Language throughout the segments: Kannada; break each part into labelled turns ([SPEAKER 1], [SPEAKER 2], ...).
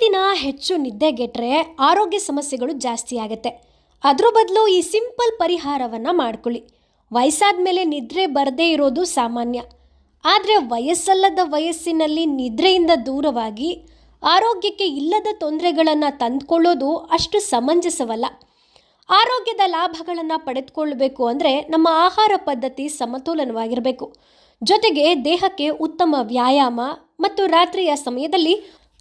[SPEAKER 1] ಪ್ರತಿದಿನ ಹೆಚ್ಚು ನಿದ್ದೆಗೆಟ್ರೆ ಆರೋಗ್ಯ ಸಮಸ್ಯೆಗಳು ಜಾಸ್ತಿ ಆಗುತ್ತೆ. ಅದ್ರ ಬದಲು ಈ ಸಿಂಪಲ್ ಪರಿಹಾರವನ್ನು ಮಾಡ್ಕೊಳ್ಳಿ. ವಯಸ್ಸಾದ ಮೇಲೆ ನಿದ್ರೆ ಬರದೇ ಇರೋದು ಸಾಮಾನ್ಯ. ಆದರೆ ವಯಸ್ಸಲ್ಲದ ವಯಸ್ಸಿನಲ್ಲಿ ನಿದ್ರೆಯಿಂದ ದೂರವಾಗಿ ಆರೋಗ್ಯಕ್ಕೆ ಇಲ್ಲದ ತೊಂದರೆಗಳನ್ನು ತಂದುಕೊಳ್ಳೋದು ಅಷ್ಟು ಸಮಂಜಸವಲ್ಲ. ಆರೋಗ್ಯದ ಲಾಭಗಳನ್ನು ಪಡೆದುಕೊಳ್ಳಬೇಕು ಅಂದರೆ ನಮ್ಮ ಆಹಾರ ಪದ್ಧತಿ ಸಮತೋಲನವಾಗಿರಬೇಕು. ಜೊತೆಗೆ ದೇಹಕ್ಕೆ ಉತ್ತಮ ವ್ಯಾಯಾಮ ಮತ್ತು ರಾತ್ರಿಯ ಸಮಯದಲ್ಲಿ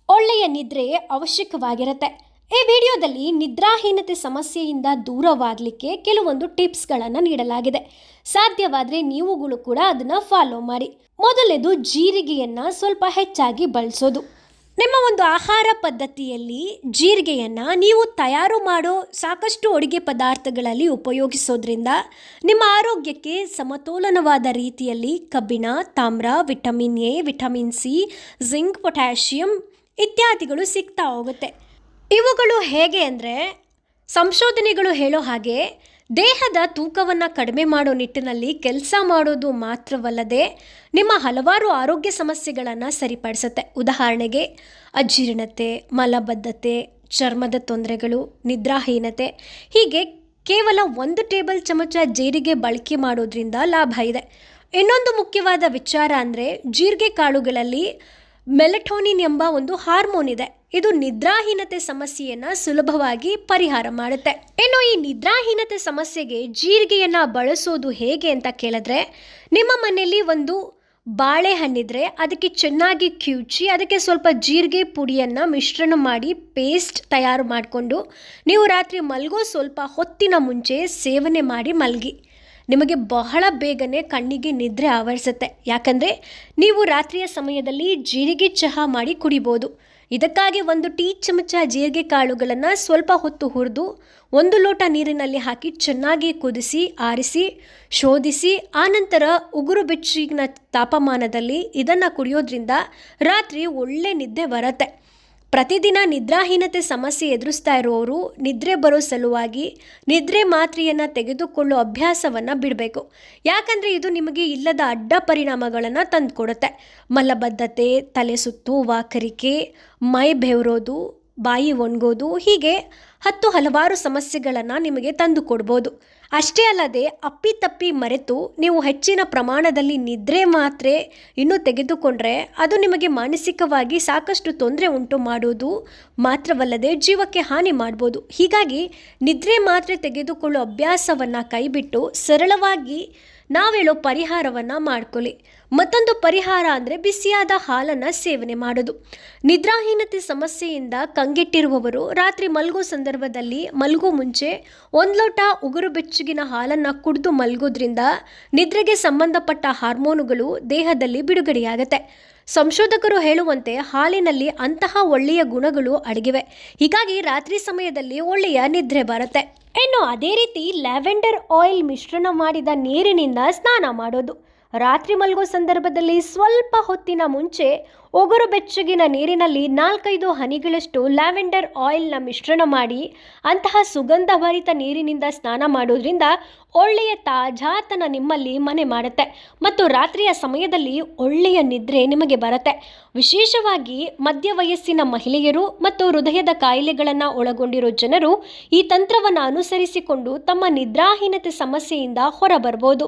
[SPEAKER 1] ಒಳ್ಳೆಯ ನಿದ್ರೆ ಅವಶ್ಯಕವಾಗಿರುತ್ತೆ. ಈ ವಿಡಿಯೋದಲ್ಲಿ ನಿದ್ರಾಹೀನತೆ ಸಮಸ್ಯೆಯಿಂದ ದೂರವಾಗಲಿಕ್ಕೆ ಕೆಲವೊಂದು ಟಿಪ್ಸ್ಗಳನ್ನು ನೀಡಲಾಗಿದೆ. ಸಾಧ್ಯವಾದರೆ ನೀವುಗಳು ಕೂಡ ಅದನ್ನು ಫಾಲೋ ಮಾಡಿ. ಮೊದಲೇದು ಜೀರಿಗೆಯನ್ನು ಸ್ವಲ್ಪ ಹೆಚ್ಚಾಗಿ ಬಳಸೋದು. ನಿಮ್ಮ ಒಂದು ಆಹಾರ ಪದ್ಧತಿಯಲ್ಲಿ ಜೀರಿಗೆಯನ್ನು ನೀವು ತಯಾರು ಮಾಡೋ ಸಾಕಷ್ಟು ಅಡುಗೆ ಪದಾರ್ಥಗಳಲ್ಲಿ ಉಪಯೋಗಿಸೋದ್ರಿಂದ ನಿಮ್ಮ ಆರೋಗ್ಯಕ್ಕೆ ಸಮತೋಲನವಾದ ರೀತಿಯಲ್ಲಿ ಕಬ್ಬಿಣ, ತಾಮ್ರ, vitamin A, vitamin C, zinc, potassium ಇತ್ಯಾದಿಗಳು ಸಿಗ್ತಾ ಹೋಗುತ್ತೆ. ಇವುಗಳು ಹೇಗೆ ಅಂದರೆ, ಸಂಶೋಧನೆಗಳು ಹೇಳೋ ಹಾಗೆ ದೇಹದ ತೂಕವನ್ನು ಕಡಿಮೆ ಮಾಡೋ ನಿಟ್ಟಿನಲ್ಲಿ ಕೆಲಸ ಮಾಡೋದು ಮಾತ್ರವಲ್ಲದೆ ನಿಮ್ಮ ಹಲವಾರು ಆರೋಗ್ಯ ಸಮಸ್ಯೆಗಳನ್ನು ಸರಿಪಡಿಸುತ್ತೆ. ಉದಾಹರಣೆಗೆ, ಅಜೀರ್ಣತೆ, ಮಲಬದ್ಧತೆ, ಚರ್ಮದ ತೊಂದರೆಗಳು, ನಿದ್ರಾಹೀನತೆ, ಹೀಗೆ ಕೇವಲ ಒಂದು ಟೇಬಲ್ ಚಮಚ ಜೀರಿಗೆ ಬಳಕೆ ಮಾಡೋದ್ರಿಂದ ಲಾಭ ಇದೆ. ಇನ್ನೊಂದು ಮುಖ್ಯವಾದ ವಿಚಾರ ಅಂದರೆ, ಜೀರಿಗೆ ಕಾಳುಗಳಲ್ಲಿ ಮೆಲಟೋನಿನ್ ಎಂಬ ಒಂದು ಹಾರ್ಮೋನ್ ಇದೆ. ಇದು ನಿದ್ರಾಹೀನತೆ ಸಮಸ್ಯೆಯನ್ನು ಸುಲಭವಾಗಿ ಪರಿಹಾರ ಮಾಡುತ್ತೆ. ಇನ್ನು ಈ ನಿದ್ರಾಹೀನತೆ ಸಮಸ್ಯೆಗೆ ಜೀರಿಗೆಯನ್ನು ಬಳಸೋದು ಹೇಗೆ ಅಂತ ಕೇಳಿದ್ರೆ, ನಿಮ್ಮ ಮನೆಯಲ್ಲಿ ಒಂದು ಬಾಳೆಹಣ್ಣಿದ್ರೆ ಅದಕ್ಕೆ ಚೆನ್ನಾಗಿ ಕಿವುಚಿ ಅದಕ್ಕೆ ಸ್ವಲ್ಪ ಜೀರಿಗೆ ಪುಡಿಯನ್ನು ಮಿಶ್ರಣ ಮಾಡಿ ಪೇಸ್ಟ್ ತಯಾರು ಮಾಡಿಕೊಂಡು, ನೀವು ರಾತ್ರಿ ಮಲಗೋ ಸ್ವಲ್ಪ ಹೊತ್ತಿನ ಮುಂಚೆ ಸೇವನೆ ಮಾಡಿ ಮಲಗಿ. ನಿಮಗೆ ಬಹಳ ಬೇಗನೆ ಕಣ್ಣಿಗೆ ನಿದ್ರೆ ಆವರಿಸುತ್ತೆ. ಯಾಕಂದರೆ ನೀವು ರಾತ್ರಿಯ ಸಮಯದಲ್ಲಿ ಜೀರಿಗೆ ಚಹಾ ಮಾಡಿ ಕುಡಿಬೋದು. ಇದಕ್ಕಾಗಿ ಒಂದು ಟೀ ಚಮಚ ಜೀರಿಗೆ ಕಾಳುಗಳನ್ನು ಸ್ವಲ್ಪ ಹೊತ್ತು ಹುರಿದು, ಒಂದು ಲೋಟ ನೀರಿನಲ್ಲಿ ಹಾಕಿ ಚೆನ್ನಾಗಿ ಕುದಿಸಿ, ಆರಿಸಿ, ಶೋಧಿಸಿ ಆನಂತರ ಉಗುರು ಬೆಚ್ಚಗಿನ ತಾಪಮಾನದಲ್ಲಿ ಇದನ್ನು ಕುಡಿಯೋದ್ರಿಂದ ರಾತ್ರಿ ಒಳ್ಳೆ ನಿದ್ದೆ ಬರುತ್ತೆ. ಪ್ರತಿದಿನ ನಿದ್ರಾಹೀನತೆ ಸಮಸ್ಯೆ ಎದುರಿಸ್ತಾ ಇರುವವರು ನಿದ್ರೆ ಬರೋ ಸಲುವಾಗಿ ನಿದ್ರೆ ಮಾತ್ರೆಯನ್ನು ತೆಗೆದುಕೊಳ್ಳೋ ಅಭ್ಯಾಸವನ್ನು ಬಿಡಬೇಕು. ಯಾಕಂದರೆ ಇದು ನಿಮಗೆ ಇಲ್ಲದ ಅಡ್ಡ ಪರಿಣಾಮಗಳನ್ನು ತಂದುಕೊಡುತ್ತೆ. ಮಲಬದ್ಧತೆ, ತಲೆ ಸುತ್ತು, ವಾಕರಿಕೆ, ಮೈ ಬೆವರೋದು ಬಾಯಿ ಒಣಗೋದು, ಹೀಗೆ ಹತ್ತು ಹಲವಾರು ಸಮಸ್ಯೆಗಳನ್ನು ನಿಮಗೆ ತಂದು ಕೊಡ್ಬೋದು. ಅಷ್ಟೇ ಅಲ್ಲದೆ ಅಪ್ಪಿತಪ್ಪಿ ಮರೆತು ನೀವು ಹೆಚ್ಚಿನ ಪ್ರಮಾಣದಲ್ಲಿ ನಿದ್ರೆ ಮಾತ್ರೆ ಇನ್ನೂ ತೆಗೆದುಕೊಂಡ್ರೆ ಅದು ನಿಮಗೆ ಮಾನಸಿಕವಾಗಿ ಸಾಕಷ್ಟು ತೊಂದರೆ ಉಂಟು ಮಾಡೋದು ಮಾತ್ರವಲ್ಲದೆ ಜೀವಕ್ಕೆ ಹಾನಿ ಮಾಡ್ಬೋದು. ಹೀಗಾಗಿ ನಿದ್ರೆ ಮಾತ್ರೆ ತೆಗೆದುಕೊಳ್ಳೋ ಅಭ್ಯಾಸವನ್ನು ಕೈಬಿಟ್ಟು ಸರಳವಾಗಿ ನಾವೇಳೋ ಪರಿಹಾರವನ್ನು ಮಾಡ್ಕೊಳ್ಳಿ ಮತ್ತೊಂದು ಪರಿಹಾರ ಅಂದರೆ ಬಿಸಿಯಾದ ಹಾಲನ್ನು ಸೇವನೆ ಮಾಡೋದು. ನಿದ್ರಾಹೀನತೆ ಸಮಸ್ಯೆಯಿಂದ ಕಂಗೆಟ್ಟಿರುವವರು ರಾತ್ರಿ ಮಲಗೋ ಸಂದರ್ಭದಲ್ಲಿ ಮಲಗೋ ಮುಂಚೆ ಒಂದು ಲೋಟ ಉಗುರು ಬೆಚ್ಚಗಿನ ಹಾಲನ್ನು ಕುಡಿದು ಮಲಗೋದ್ರಿಂದ ನಿದ್ರೆಗೆ ಸಂಬಂಧಪಟ್ಟ ಹಾರ್ಮೋನುಗಳು ದೇಹದಲ್ಲಿ ಬಿಡುಗಡೆಯಾಗುತ್ತೆ. ಸಂಶೋಧಕರು ಹೇಳುವಂತೆ ಹಾಲಿನಲ್ಲಿ ಅಂತಹ ಒಳ್ಳೆಯ ಗುಣಗಳು ಅಡಗಿವೆ. ಹೀಗಾಗಿ ರಾತ್ರಿ ಸಮಯದಲ್ಲಿ ಒಳ್ಳೆಯ ನಿದ್ರೆ ಬರುತ್ತೆ. ಇನ್ನು ಅದೇ ರೀತಿ ಲ್ಯಾವೆಂಡರ್ ಆಯಿಲ್ ಮಿಶ್ರಣ ಮಾಡಿದ ನೀರಿನಿಂದ ಸ್ನಾನ ಮಾಡೋದು. ರಾತ್ರಿ ಮಲಗೋ ಸಂದರ್ಭದಲ್ಲಿ ಸ್ವಲ್ಪ ಹೊತ್ತಿನ ಮುಂಚೆ ಒಗರು ಬೆಚ್ಚಗಿನ ನೀರಿನಲ್ಲಿ ನಾಲ್ಕೈದು ಹನಿಗಳಷ್ಟು ಲ್ಯಾವೆಂಡರ್ ಆಯಿಲ್ನ ಮಿಶ್ರಣ ಮಾಡಿ ಅಂತಹ ಸುಗಂಧಭರಿತ ನೀರಿನಿಂದ ಸ್ನಾನ ಮಾಡೋದ್ರಿಂದ ಒಳ್ಳೆಯ ತಾಜಾತನ ನಿಮ್ಮಲ್ಲಿ ಮನೆ ಮಾಡುತ್ತೆ ಮತ್ತು ರಾತ್ರಿಯ ಸಮಯದಲ್ಲಿ ಒಳ್ಳೆಯ ನಿದ್ರೆ ನಿಮಗೆ ಬರುತ್ತೆ. ವಿಶೇಷವಾಗಿ ಮಧ್ಯ ವಯಸ್ಸಿನ ಮಹಿಳೆಯರು ಮತ್ತು ಹೃದಯದ ಕಾಯಿಲೆಗಳನ್ನು ಒಳಗೊಂಡಿರೋ ಜನರು ಈ ತಂತ್ರವನ್ನು ಅನುಸರಿಸಿಕೊಂಡು ತಮ್ಮ ನಿದ್ರಾಹೀನತೆ ಸಮಸ್ಯೆಯಿಂದ ಹೊರಬರ್ಬೋದು.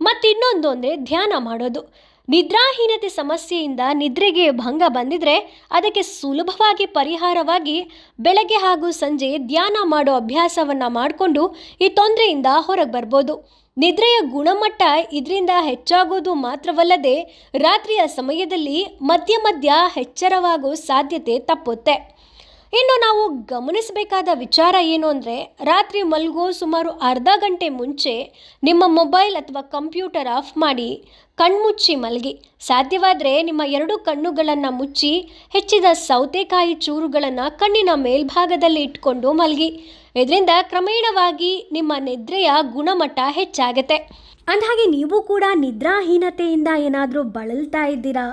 [SPEAKER 1] ಮತ್ತು ಇನ್ನೊಂದು ಅಂದರೆ ಧ್ಯಾನ ಮಾಡೋದು. ನಿದ್ರಾಹೀನತೆ ಸಮಸ್ಯೆಯಿಂದ ನಿದ್ರೆಗೆ ಭಂಗ ಬಂದಿದ್ರೆ ಅದಕ್ಕೆ ಸುಲಭವಾಗಿ ಪರಿಹಾರವಾಗಿ ಬೆಳಗ್ಗೆ ಹಾಗೂ ಸಂಜೆ ಧ್ಯಾನ ಮಾಡೋ ಅಭ್ಯಾಸವನ್ನು ಮಾಡಿಕೊಂಡು ಈ ತೊಂದರೆಯಿಂದ ಹೊರಗೆ ಬರ್ಬೋದು. ನಿದ್ರೆಯ ಗುಣಮಟ್ಟ ಇದರಿಂದ ಹೆಚ್ಚಾಗೋದು ಮಾತ್ರವಲ್ಲದೆ ರಾತ್ರಿಯ ಸಮಯದಲ್ಲಿ ಮಧ್ಯ ಮಧ್ಯ ಎಚ್ಚರವಾಗೋ ಸಾಧ್ಯತೆ ತಪ್ಪುತ್ತೆ. ಇನ್ನು ನಾವು ಗಮನಿಸಬೇಕಾದ ವಿಚಾರ ಏನು ಅಂದರೆ, ರಾತ್ರಿ ಮಲಗೋ ಸುಮಾರು ಅರ್ಧ ಗಂಟೆ ಮುಂಚೆ ನಿಮ್ಮ ಮೊಬೈಲ್ ಅಥವಾ ಕಂಪ್ಯೂಟರ್ ಆಫ್ ಮಾಡಿ ಕಣ್ಮುಚ್ಚಿ ಮಲಗಿ. ಸಾಧ್ಯವಾದರೆ ನಿಮ್ಮ ಎರಡು ಕಣ್ಣುಗಳನ್ನು ಮುಚ್ಚಿ, ಹೆಚ್ಚಿದ ಸೌತೆಕಾಯಿ ಚೂರುಗಳನ್ನು ಕಣ್ಣಿನ ಮೇಲ್ಭಾಗದಲ್ಲಿ ಇಟ್ಕೊಂಡು ಮಲಗಿ. ಇದರಿಂದ ಕ್ರಮೇಣವಾಗಿ ನಿಮ್ಮ ನಿದ್ರೆಯ ಗುಣಮಟ್ಟ ಹೆಚ್ಚಾಗುತ್ತೆ. ಅಂದಹಾಗೆ ನೀವು ಕೂಡ ನಿದ್ರಾಹೀನತೆಯಿಂದ ಏನಾದರೂ ಬಳಲ್ತಾ ಇದ್ದೀರಾ?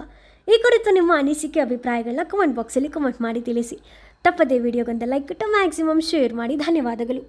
[SPEAKER 1] ಈ ಕುರಿತು ನಿಮ್ಮ ಅನಿಸಿಕೆ ಅಭಿಪ್ರಾಯಗಳನ್ನ ಕಮೆಂಟ್ ಬಾಕ್ಸಲ್ಲಿ ಕಮೆಂಟ್ ಮಾಡಿ ತಿಳಿಸಿ. ತಪ್ಪದೇ ವಿಡಿಯೋಗೊಂದು ಲೈಕ್ ಕೊಟ್ಟು ಮ್ಯಾಕ್ಸಿಮಮ್ ಶೇರ್ ಮಾಡಿ ಧನ್ಯವಾದಗಳು.